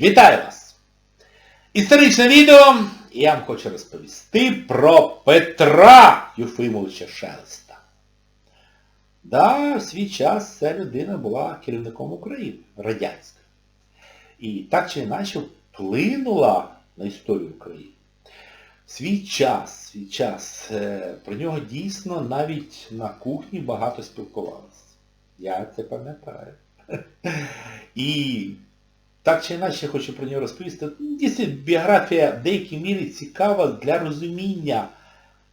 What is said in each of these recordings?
Вітаю вас! Історичне відео, я вам хочу розповісти про Петра Юфимовича Шелеста. Да, в свій час ця людина була керівником України, радянської. І так чи інакше вплинула на історію України. Свій час, свій час, е, про нього дійсно навіть на кухні багато спілкувалися. Я це пам'ятаю. І так чи інакше я хочу про нього розповісти. Дійсно, біографія в деякій мірі цікава для розуміння,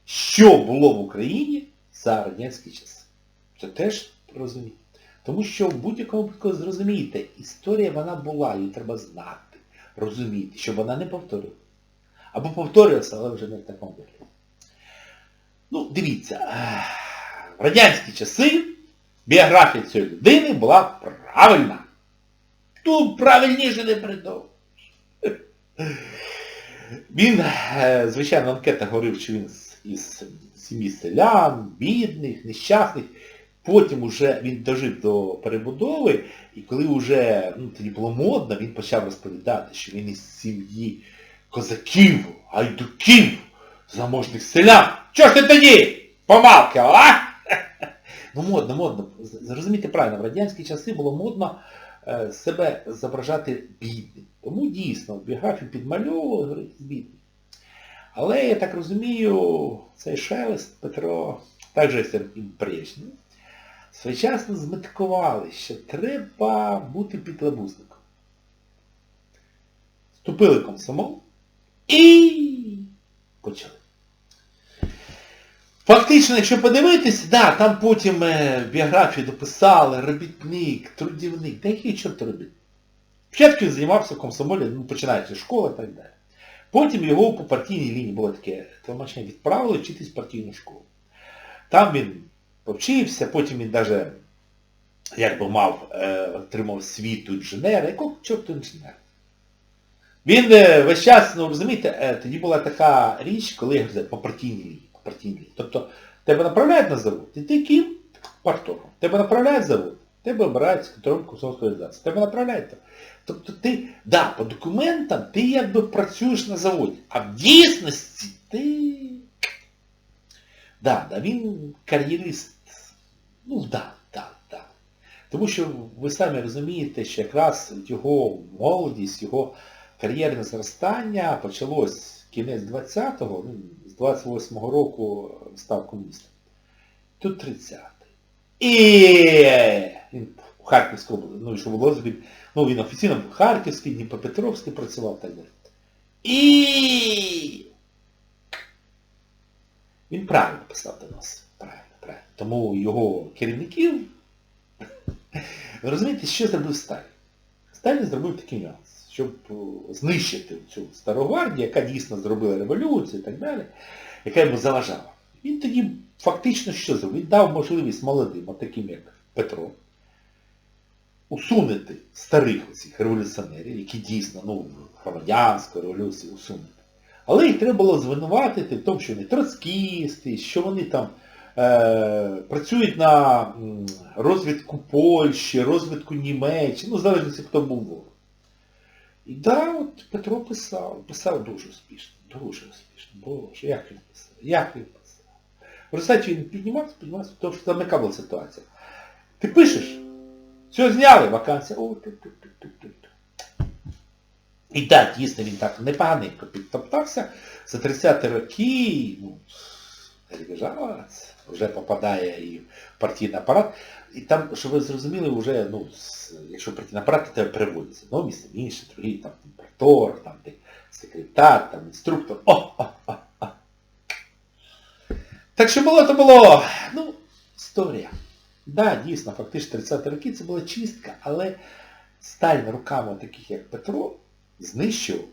що було в Україні за радянські часи. Це теж розуміти. Тому що в будь-якому випадку зрозумієте, історія вона була, її треба знати, розуміти, щоб вона не повторювалася. Або повторювалася, але вже не в такому вигляді. Ну, дивіться, е, в радянські часи біографія цієї людини була правильна. Тут правильніше не придумаєш. Він, е, звичайно, в анкетах говорив, що він із сім'ї селян, бідних, нещасних. Потім уже він дожив до перебудови, і коли вже ну, тоді було модно, він почав розповідати, що він із сім'ї козаків, гайдуків, заможних селян. Чого ж ти тоді помалкав, а? Ну модно, модно. З- Зрозумійте правильно, в радянські часи було модно себе зображати бідним. Тому дійсно в біографії підмальовували, говорить, з бідним. Але я так розумію, цей шелест Петро, так же як і прежній, своєчасно зметикували, що треба бути підлабузником. Вступили в комсомол і почали. Фактично, якщо подивитись, да, там потім е, в біографії дописали робітник, трудівник, та який чорт робітник. Спочатку він займався в комсомолі, ну, починаючи з школи і так далі. Потім його по партійній лінії було таке тлумачення, відправили вчитись в партійну школу. Там він повчився, потім він навіть якби мав, е, отримав світу інженера. Якого чорту інженера? Він е, весь час, ну розумієте, е, тоді була така річ, коли по партійній лінії. Лінії. Тобто тебе направляють на завод, і ти ким? Парторгом. Тебе направляють завод, тебе обирають секретарем Кусовської організації. Тебе направляють там. Тобто ти, да, по документам ти якби працюєш на заводі, а в дійсності ти... Да, да, він кар'єрист. Ну, да, да, да. Тому що ви самі розумієте, що якраз його молодість, його кар'єрне зростання почалось кінець 20-го, ну, з 28-го року став комуністом. Тут 30-й. І він у Харківському, був, ну що було, ну він офіційно в Харківській, Дніпропетровський працював так далі. І він правильно писав до нас. Правильно, правильно. Тому його керівників, розумієте, що зробив Сталін? Сталін зробив такий нюанс, щоб е, знищити цю стару гвардію, яка дійсно зробила революцію і так далі, яка йому заважала. Він тоді фактично що зробив? Він дав можливість молодим, от таким як Петро, усунути старих оцих революціонерів, які дійсно, ну, громадянську революцію усунути. Але їх треба було звинуватити в тому, що вони троцкісти, що вони там е, працюють на розвідку Польщі, розвідку Німеччини, ну, в залежності, хто був ворог. І да, от Петро писав, писав дуже успішно, дуже успішно. Боже, як він писав, як він писав. В результаті він піднімався, піднімався, тому що була ситуація. Ти пишеш, все зняли, вакансія, о, тут, тут, тут, тут, тут. І так, дійсно, він так непоганенько підтоптався. За 30 роки, ну, ребіжалець, вже попадає і в партійний апарат. І там, щоб ви зрозуміли, вже, ну, якщо партійний апарат, то тебе переводиться. Ну, місце інше, другий, там, імпортор, там, ти секретар, там, інструктор. О, о, о, о. Так що було, то було. Ну, історія. Да, дійсно, фактично 30-ті роки це була чистка, але Сталін руками таких, як Петро, знищив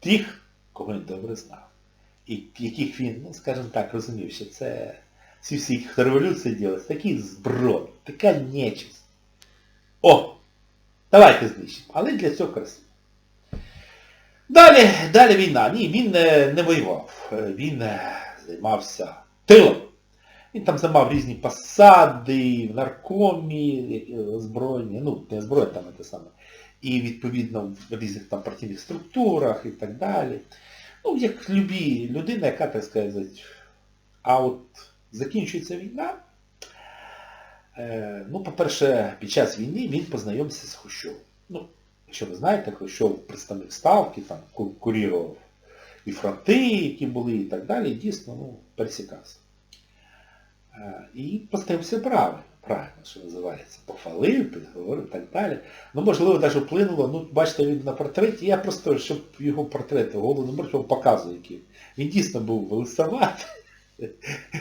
тих, кого він добре знав. І яких він, ну, скажімо так, розумів, що це всі хто революції ділять, такі зброї, така нечисть. О! Давайте знищимо. Але для цього красиво. Далі, далі війна. Ні, він не, не воював. Е, Він е, займався тилом. Він там займав різні посади в наркомі, е, збройні, ну, не збройні, там те саме. і відповідно в різних там партійних структурах і так далі. Ну, як любі людина, яка, так сказати, а от закінчується війна. Е, ну, по-перше, під час війни він познайомився з Хрущовим. Ну, якщо ви знаєте, Хрущов представник ставки, там курірував і фронти, які були, і так далі, дійсно, ну, пересікався. Е, і поставився правильно, правильно, що називається, похвалив, підговорив і так далі. Ну, можливо, навіть вплинуло, ну, бачите, він на портреті, я просто, щоб його портрет голову можу, показую, який. Він дійсно був лисоватий.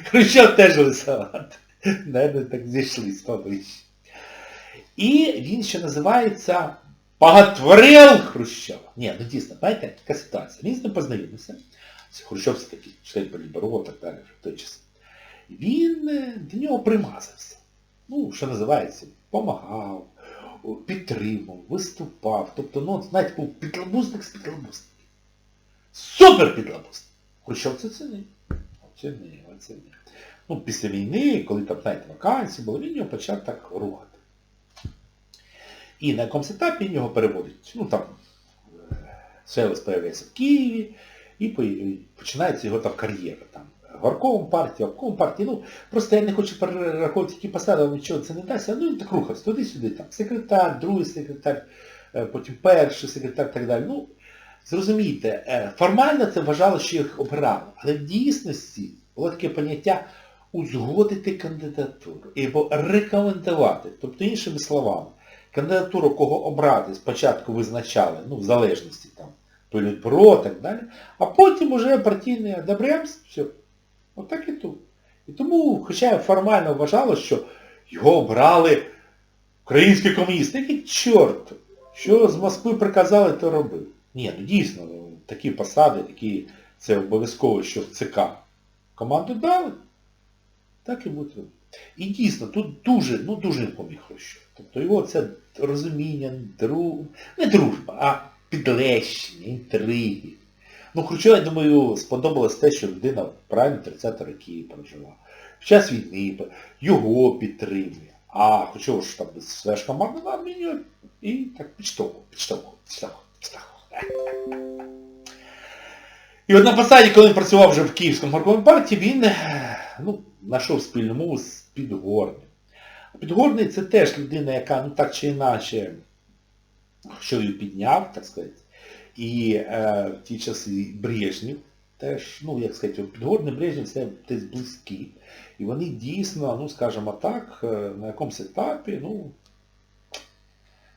Хрущов теж лисоватий. Наверное, так зійшлись поближче. І він ще називається Боготворил Хрущова. Ні, ну дійсно, знаєте, така ситуація. Він з ним познайомився. Хрущов це такий член політбюро так далі в той час. Він е, до нього примазався. Ну, що називається, помагав, підтримав, виступав. Тобто, ну, знаєте, був підлабузник з підлабузників. Супер підлабузник. Хрущов це цінив. Оцінив, оцінив. Ну, після війни, коли там, знаєте, вакансії були, він його почав так рухати. І на якомусь етапі він його переводить. Ну там Селес появляється в Києві, і починається його там кар'єра. Там, горком партії, обком партії. Ну, просто я не хочу перераховувати, які посади, але нічого це не дасть. Ну він так рухався, туди-сюди, там, секретар, другий секретар, е, потім перший секретар і так далі. Ну, зрозумійте, е, формально це вважало, що їх обирали, але в дійсності було таке поняття узгодити кандидатуру або рекомендувати. Тобто, іншими словами, кандидатуру кого обрати спочатку визначали, ну, в залежності там, політбюро і так далі, а потім уже партійне одобрямство, все. Отак і тут. І тому, хоча формально вважало, що його обрали українські комуністи, який чорт, що з Москви приказали, то робив. Ні, ну дійсно, ну, такі посади, такі, це обов'язково, що в ЦК команду дали, так і буде. І дійсно, тут дуже, ну дуже поміг Хрущов. Тобто його це розуміння, дру... не дружба, а підлещення, інтриги. Ну, Хрущову, я думаю, сподобалось те, що людина правильно 30 років прожила. В час війни його підтримує. А Хрущов ж там своя ж команда на армію і так підштовхував, підштовхував, підштовхував, підштовхував. І от на посаді, коли він працював вже в Київському горкомі партії, він ну, знайшов спільну мову з Підгорним. Підгорний це теж людина, яка ну так чи інакше, що її підняв, так сказати. І е, в ті часи Брежнєв теж, ну як сказати, Підгорний Брежнєв це десь близькі. І вони дійсно, ну скажімо так, е, на якомусь етапі, ну,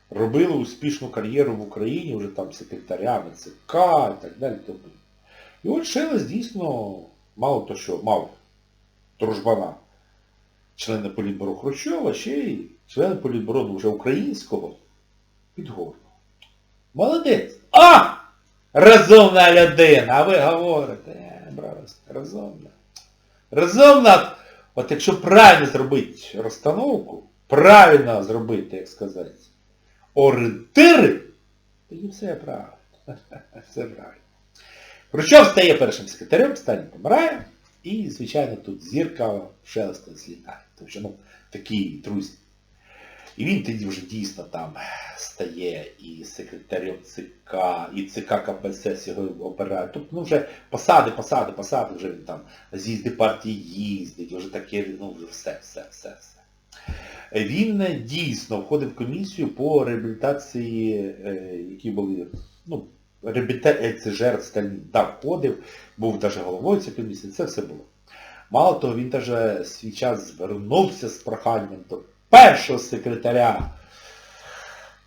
робили успішну кар'єру в Україні, вже там секретарями ЦК і так далі. Тобто. І от Шелест дійсно, мало то, що мав дружбана члени політбюро Хрущова, ще й члени політбюро вже українського підгорного. Молодець! А! Розумна людина! А ви говорите, е, брат, розумна. Розумна, от якщо правильно зробити розстановку, правильно зробити, як сказати, орієнтири, тоді все правильно. Все правильно. Хрущов стає першим секретарем, Сталін помирає, і, звичайно, тут зірка шелеста злітає. Тому що, ну, такі друзі. І він тоді вже дійсно там стає і секретарем ЦК, і ЦК КПСС його обирають. Тобто, ну вже посади, посади, посади, вже він там з'їзди партії їздить, вже таке, ну вже все, все, все, все. Він е, дійсно входив в комісію по реабілітації, е, які були, ну, реабілітації жертв Сталін, так, входив, був навіть головою цієї комісії, це все було. Мало того, він навіть свій час звернувся з проханням до першого секретаря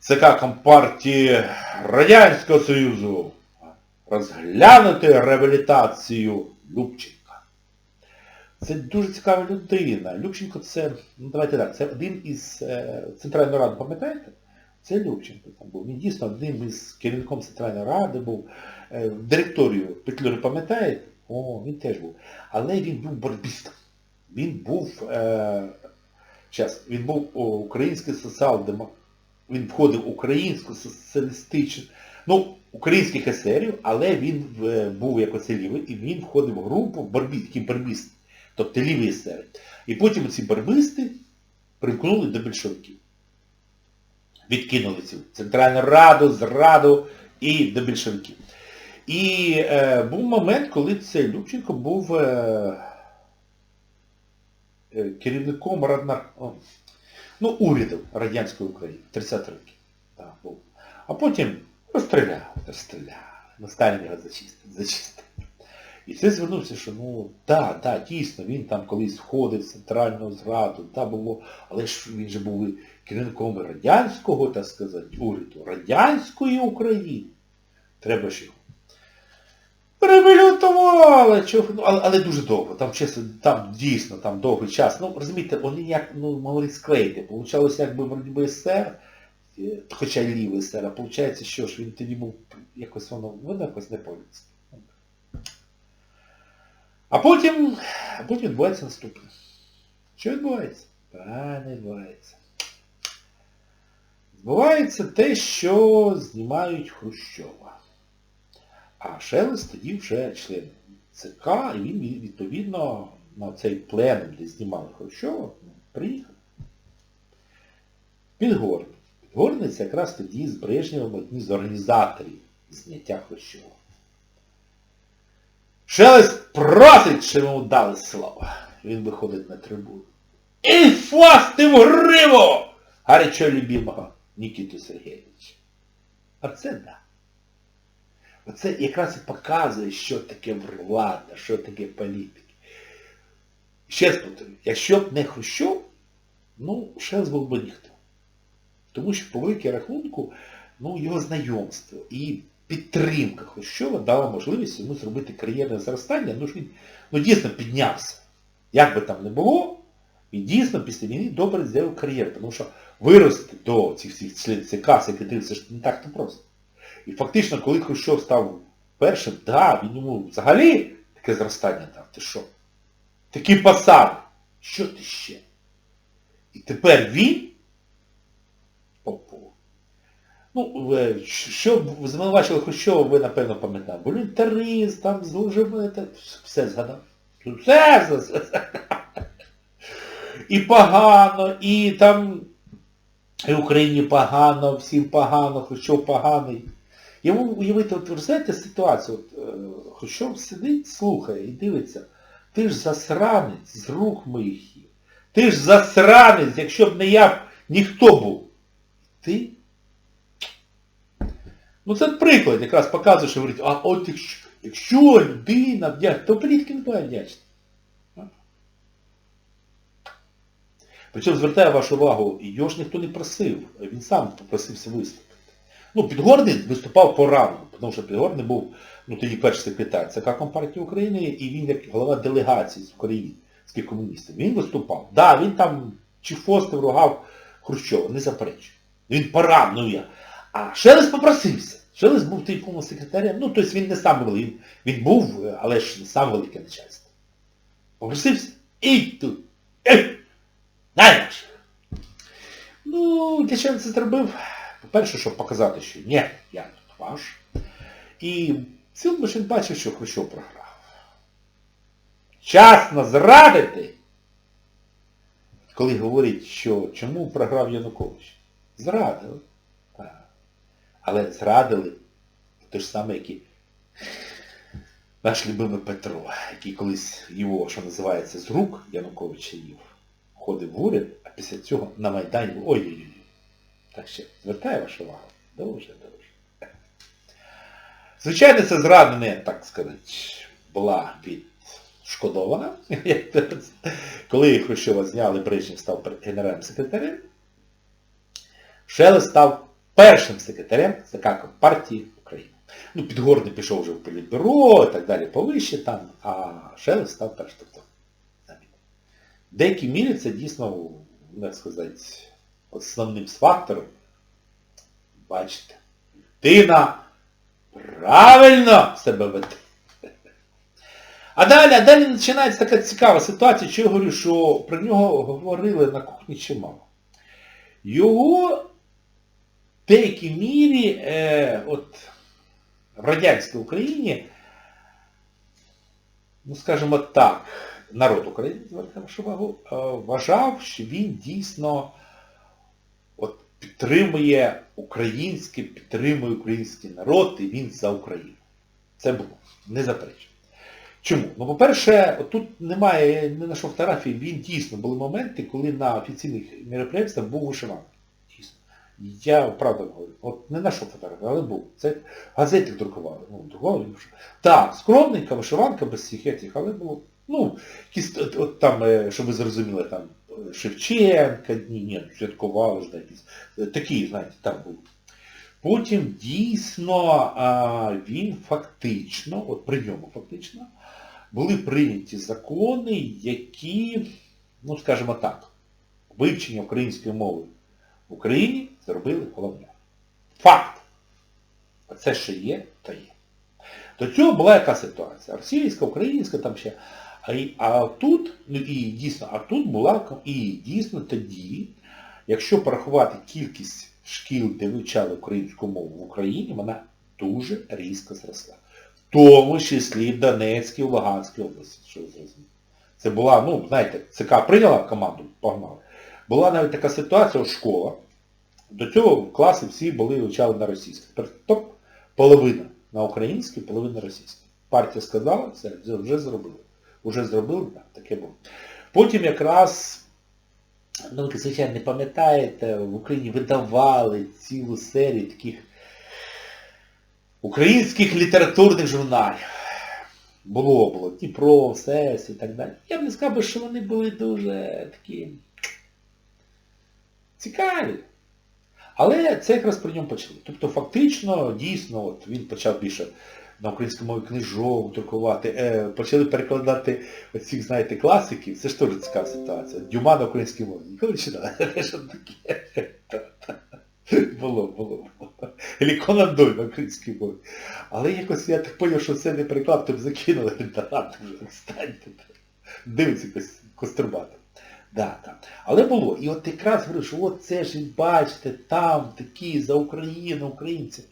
ЦК Компартії Радянського Союзу розглянути реабілітацію Любченка. Це дуже цікава людина. Любченко це, ну давайте так, це один із е, Центральної Ради, пам'ятаєте? Це Любченко там був. Він дійсно одним із керівником Центральної Ради був. Е, директорію Петлюри пам'ятаєте? О, він теж був. Але він був борбістом. Він був, е, щас, він був український соціал-демократ. Він входив в українську соціалістичну, ну, українських есерів, але він був як оце лівий, і він входив в групу борбі, такі борбісти, тобто ліві есери. І потім ці борбисти примкнули до більшовиків. Відкинули цю Центральну Раду, зраду і до більшовиків. І е, був момент, коли цей Любченко був е, керівником Раднар... ну, уряду Радянської України, 30 років. Так, був. А потім розстріляв, розстріляв. На Сталін його зачистив, зачистив. І це звернувся, що ну, так, так, дійсно, він там колись входив в центральну зраду, та було, але ж він же був керівником радянського, так сказати, уряду, радянської України. Треба ж його. Перебилютували, ну, але, але дуже довго. Там чесно, там дійсно там довгий час. Ну, розумієте, вони як ну, могли склеїти. Получалося, якби вроді би СССР, е, хоча й лівий СССР, а виходить, що ж він тоді був якось воно, воно якось не по-людськи. А потім, потім відбувається наступне. Що відбувається? Правильно відбувається. Відбувається те, що знімають Хрущова. А Шелест тоді вже член ЦК, і він відповідно на цей пленум, де знімали Хрущова, приїхав. Підгорний. Це якраз тоді з Брежнєвим одні з організаторів зняття Хрущова. Шелест просить, щоб йому дали слово. Він виходить на трибуну. І фастим гриву! Гарячо любимого Нікіту Сергійовича. Оце да. Оце якраз і показує, що таке влада, що таке політики. Ще раз повторюю, якщо б не Хрущов, ну, Шелест був би ніхто. Тому що по великій рахунку, ну, його знайомство і підтримка Хрущова дала можливість йому зробити кар'єрне зростання, ну він ну, дійсно піднявся. Як би там не було, він дійсно після війни добре зробив кар'єру, тому що вирости до цих всіх ЦК, секретарів, це ж не так то просто. І фактично, коли Хрущов став першим, да, він йому взагалі таке зростання дав. Ти що? Такі посади. Що ти ще? І тепер він Попов. Ну, е, що звинувачили Хрущова, ви напевно пам'ятаєте. Волюнтарист, там зловжив, все згадав. Все, все, все. І погано, і там і Україні погано, всім погано, Хрущов поганий. Йому уявити, от ви знаєте ситуацію, от, е, сидить, слухає і дивиться, ти ж засранець з рук моїх їв. Ти ж засранець, якщо б не я, б ніхто був. Ти? Ну це приклад якраз показує, що говорить, а от якщо, якщо людина вдячна, то політики не буває вдячна. Причому звертаю вашу увагу, його ж ніхто не просив, він сам попросився виступити. Ну, Підгорний виступав по-раному, тому що Підгорний був, ну тоді перший секретар ЦК Компартії України, і він як голова делегації з українських комуністів. Він виступав. Так, да, він там чи фостив, ругав Хрущова, не заперечую. Він порав, ну я. А Шелест попросився. Шелест був типом секретарем. Ну, тобто він не сам великий. Він, він був, але ж не сам велике начальство. Попросився. І тут. Знаєш. Ну, для чого він це зробив? По-перше, щоб показати, що ні, я тут ваш. І цілому бачив, що Хрущов програв. Часно зрадити, коли говорять, що чому програв Янукович. Зрадили. Так. Але зрадили те ж саме, як і наш любимий Петро, який колись його, що називається, з рук Януковича їв, ходив в уряд, а після цього на Майдані ой-ой-ой. Так ще, звертаю вашу увагу. Дуже, дуже. Звичайно, це зраднення, так сказати, була відшкодована. Коли Хрущова зняли, Брежнєв став генеральним секретарем, Шелест став першим секретарем ЦК Компартії України. Ну, Підгорний пішов вже в політбюро і так далі повище там, а Шелест став першим. Тобто, в мірі це дійсно, як сказати, основним фактором. Бачите, дитина правильно себе веде. А далі, а далі починається така цікава ситуація, що я говорю, що про нього говорили на кухні чимало. Його в деякій мірі е, от, в радянській Україні, ну скажімо так, народ України, увагу, е, вважав, що він дійсно підтримує українське, підтримує український народ і він за Україну. Це було, не заперечую. Чому? Ну, по-перше, тут немає, не знайшов фотографії, він дійсно були моменти, коли на офіційних мероприємствах був вишиванка. Дійсно. Я правда говорю, от не знайшов фотографії, але був. Це газети друкували. Ну, друкували. Так, скромненька вишиванка без всіх етих, але було, ну, якісь, от, от там, е, щоб ви зрозуміли, там Шевченка, ні, ні, святкували ж якісь. Такі, знаєте, там були. Потім дійсно він фактично, от при ньому фактично, були прийняті закони, які, ну скажімо так, вивчення української мови в Україні зробили головне. Факт. А це що є, то є. До цього була яка ситуація? Російська, українська, там ще. А, тут, ну і дійсно, а тут була, і дійсно тоді, якщо порахувати кількість шкіл, де вивчали українську мову в Україні, вона дуже різко зросла. В тому числі в Донецькій, в Луганській області. Це була, ну, знаєте, ЦК прийняла команду, погнали. Була навіть така ситуація, школа. До цього класи всі були вивчали на російській. Топ половина на українській, половина на російській. Партія сказала, вже- вже зробили. Уже зробили, так, таке було. Потім якраз, ну ви, звичайно, не пам'ятаєте, в Україні видавали цілу серію таких українських літературних журналів. Було, було. Дніпро, СЕС і так далі. Я б не сказав, що вони були дуже такі цікаві. Але це якраз при ньому почали. Тобто фактично, дійсно, от він почав більше на українській мові книжок друкувати, е, почали перекладати оцих, знаєте, класиків. Це ж теж цікава ситуація. Дюма на українській мові. Ніколи не читали. Що таке? Було, було, було. Ілі Конан на українській мові. Але якось я так зрозумів, що це не переклад, то б закинули. Да вже, відстаньте. Дивиться кострубати. Да, так. Але було. І от якраз говорю, що от це ж, бачите, там такі за Україну, українці.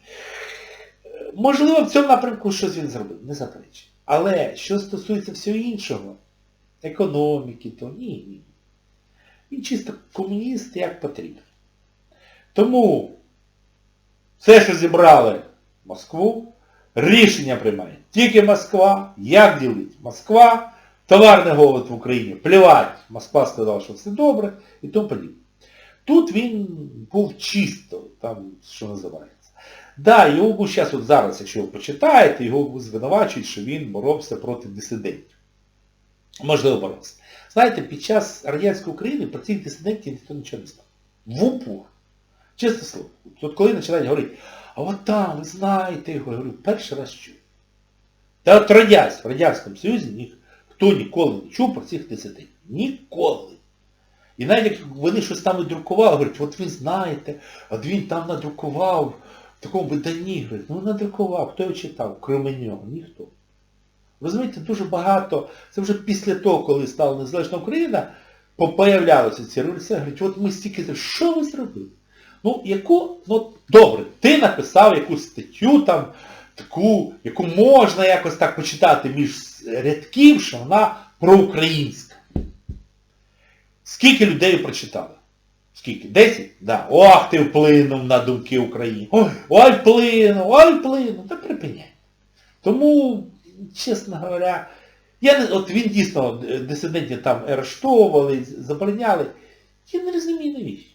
Можливо, в цьому напрямку щось він зробив, не заперечую. Але що стосується всього іншого, економіки, то ні, ні. Він чисто комуніст як потрібно. Тому все, що зібрали Москву, рішення приймає тільки Москва, як ділить Москва, товарний голод в Україні, плівать, Москва сказала, що все добре, і тому подібне. Тут він був чисто, там, що називається. Да, його зараз, от зараз, якщо ви почитаєте, його звинувачують, що він боровся проти дисидентів. Можливо, боровся. Знаєте, під час радянської України про цих дисидентів ніхто нічого не знав. В упор. Чесне слово. От коли починають говорити, а от там, ви знаєте, я говорю, перший раз чую. Та от радянсь, в Радянському Союзі ніхто ніколи не чув про цих дисидентів. Ніколи. І навіть як вони щось там надрукували, говорять, от ви знаєте, от він там надрукував такому виданні, говорять, ну надрукував, хто його читав, крім нього, ніхто. Розумієте, дуже багато, це вже після того, коли стала незалежна Україна, появлялися ці революції, говорять, от ми стільки, що ви зробили? Ну, яку, ну, добре, ти написав якусь статтю там, таку, яку можна якось так почитати між рядків, що вона проукраїнська. Скільки людей прочитали? Скільки? Десять? Да. Ох, ти вплинув на думки України. Ой, ой, вплинув, ой, вплинув. Та припиняй. Тому, чесно говоря, я не, от він дійсно е, дисидентів там арештовували, забороняли. Я не розумію навіщо.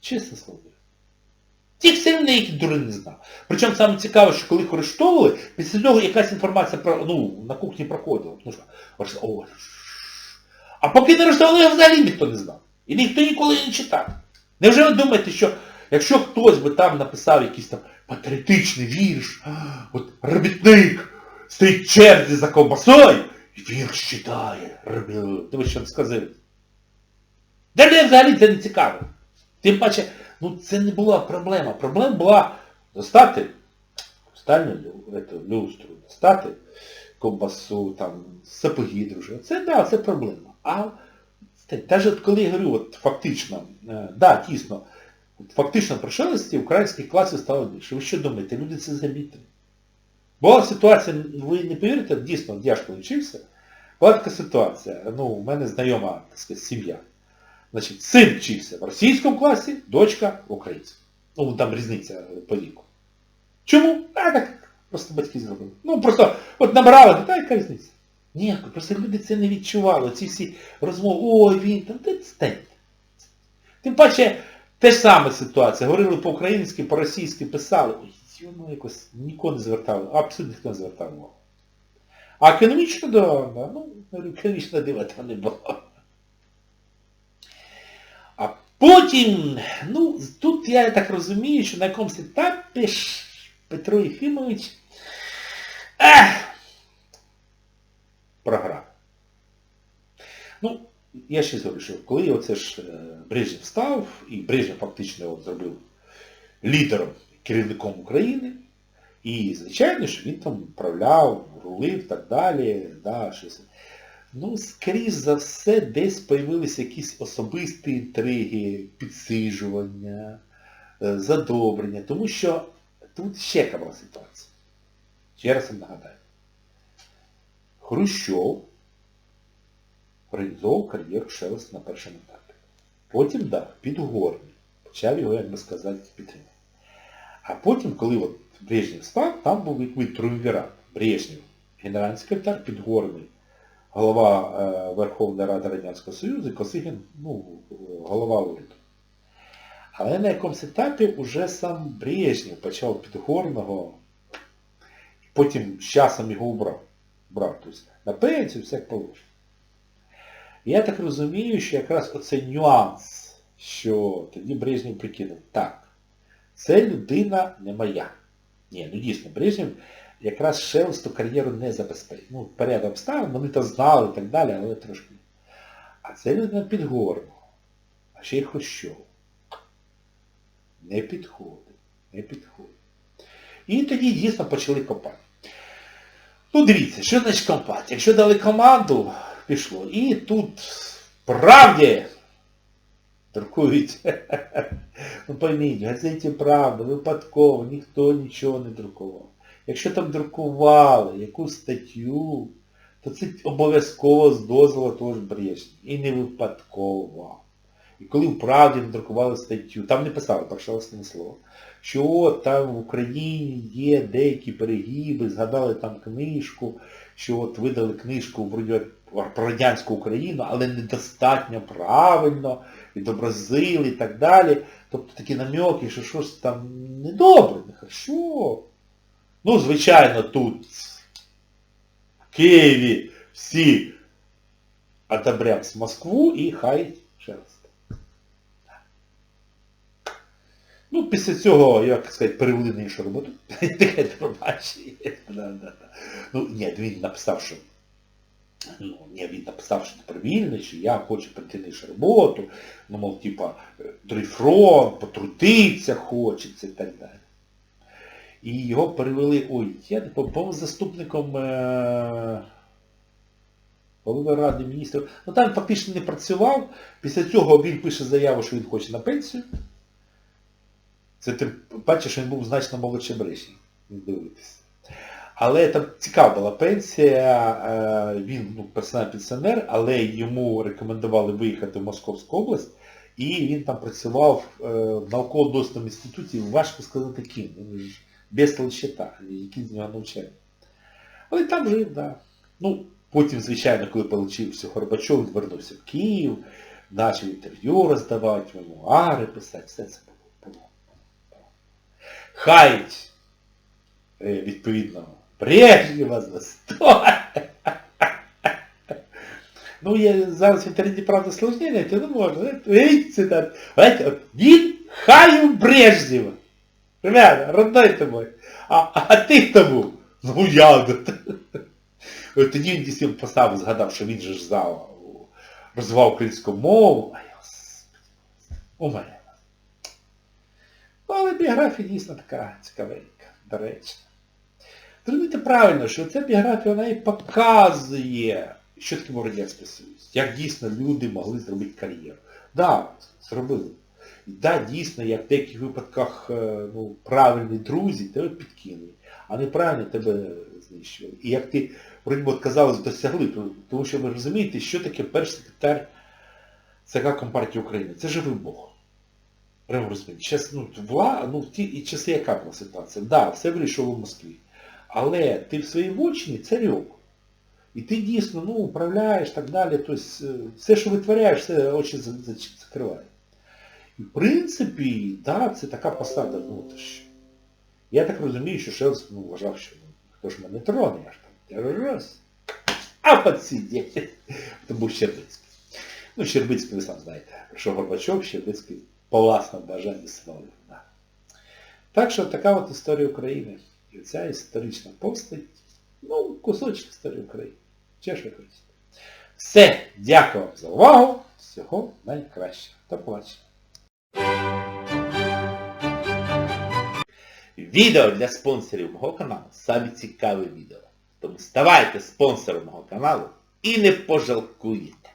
Чесне слово. Все одно їх дури не знав. Причому саме цікаво, що коли їх арештовували, після цього якась інформація про, ну, на кухні проходила. Ну, що, о, а поки не арештовували, його взагалі ніхто не знав. І ніхто ніколи не читав. Невже ви думаєте, що якщо хтось би там написав якийсь там патріотичний вірш, от робітник стоїть черзі за ковбасою, і вірш читає, робітник. Ви що сказали? Для мене взагалі це не цікаво. Тим паче, ну це не була проблема. Проблема була достати останню люстру, достати ковбасу, там, сапоги дружини. Це, да, це проблема. А навіть от коли я говорю, от фактично, е, да, дійсно, фактично при шелесті українських класів стало більше. Ви що думаєте, люди це замітили? Була ситуація, ви не повірите, дійсно, я ж вчився, була така ситуація, ну, у мене знайома, так сказати, сім'я. Значить, син вчився в російському класі, дочка в українському. Ну, там різниця по віку. Чому? А так, просто батьки зробили. Ну, просто от набрали, та яка різниця? Ні, просто люди це не відчували. Ці всі розмови, ой, він там, де стень. Тим паче, те ж саме ситуація. Говорили по-українськи, по-російськи писали. Ой, воно якось нікого не звертало, абсолютно ніхто не звертав увагу. А економічно, да, ну, економічно дива там не було. А потім, ну, тут я так розумію, що на якомусь етапі Петро Єфімович ех, програв. Ну, я ще говорю, що коли оце ж е, Брежнєв став, і Брежнєв фактично його зробив лідером, керівником України, і, звичайно, що він там управляв, рулив і так далі, да, щось. Ну, скоріш за все, десь появилися якісь особисті інтриги, підсижування, е, задобрення, тому що тут ще яка ситуація. Ще раз вам нагадаю. Хрущов організовував кар'єру Шелест на першому етапі. Потім дав Підгорний, почав його, як би сказати, підтримати. А потім, коли от Брежнєв став, там був якийсь триумвірат. Брежнєв, генеральний секретар, Підгорний, голова е, Верховної Ради Радянського Союзу, Косигін, ну, голова уряду. Але на якомусь етапі вже сам Брежнєв почав Підгорного, потім з часом його убрав. Брав, тобто на пенсію, все як Я так розумію, що якраз оцей нюанс, що тоді Брежнєв прикинув, так, це людина не моя. Ні, ну дійсно, Брежнєв якраз Шелесту кар'єру не забезпечив. Ну, порядок обставин, вони то знали і так далі, але трошки. А це людина підгорного. А ще й Хрущов. Не підходить. Не підходить. І тоді дійсно почали копати. Ну дивіться, що значить копати? Якщо дали команду, пішло. І тут правді друкують. Ну пойміть, в газеті Правда, випадково, ніхто нічого не друкував. Якщо там друкували якусь статтю, то це обов'язково з дозволу того ж Брежнєва. І не випадково. І коли в правді надрукували статтю, там не писали першого слово, що от там в Україні є деякі перегиби, згадали там книжку, що от видали книжку вроді про радянську Україну, але недостатньо правильно, відобразили і так далі. Тобто такі намеки, що щось там недобре, нехорошо. Ну, звичайно, тут в Києві всі одобрять Москву і хай шелест. Ну, після цього, як сказати, перевели на іншу роботу. Ну, ні, він написав, що ну, він написав, що тепер вільний, що я хочу прийти роботу, ну, мов, типа, другий фронт, потрудитися хочеться і так далі. І його перевели, ой, я по заступником е- голови Ради міністрів. Ну там фактично не працював. Після цього він пише заяву, що він хоче на пенсію. Це ти бачиш, що він був значно молодший Брежнєв, не дивитися. Але там цікава була пенсія, е, він ну, персональний пенсіонер, але йому рекомендували виїхати в Московську область, і він там працював е, в науково-дослідному інституті, важко сказати ким, він ж без толщита, які з нього навчали. Але там жив, так. Да. Ну, потім, звичайно, коли отримався Горбачов, він вернувся в Київ, почав інтерв'ю роздавати, мемуари писати, все це було. Хають, відповідно, Брежнєва за сто. Ну, я зараз в інтернеті, правда, сложнее, то не можна. Видите, так. Він хаю Брежнєва. Ребята, родной ты мой. А, а ти хто був? Ну я. От тоді він дійсно поставив, згадав, що він же ж зал розвивав українську мову. Ай, господи. У мене. Ну, але біографія дійсно така цікавенька, доречна. Зрозумійте правильно, що ця біографія вона і показує, що таке був Радянський Союз. Як дійсно люди могли зробити кар'єру. Так, да, зробили. І да, дійсно, як в деяких випадках ну, правильні друзі тебе підкинули, а неправильно тебе знищували. І як ти, вроді би, казалось, досягли, тому що ви розумієте, що таке перший секретар ЦК Компартії України. Це живий Бог. Прямо розумієте. Час, ну, вла, ну, ті і часи яка була ситуація? Так, да, все вирішило в Москві. Але ти в своїй вочині царьок. І ти дійсно ну, управляєш так далі. Тобто е, все, що витворяєш, все очі за- за- закриває. І в принципі, да, це така посада внутрішня. Я так розумію, що Шелс ну, вважав, що ну, хто ж мене троне, я ж там террорист. А подсидіти. Це був Щербицький. Ну, Щербицький, ви сам знаєте, що Горбачов, Щербицький по власному бажанню свалив. Да. Так що така от історія України. І ця історична постать, ну, кусочок історії України. Чи ж? Все, дякую вам за увагу. Всього найкращого. До побачення. Відео для спонсорів мого каналу самі цікаві відео. Тому ставайте спонсором мого каналу і не пожалкуєте.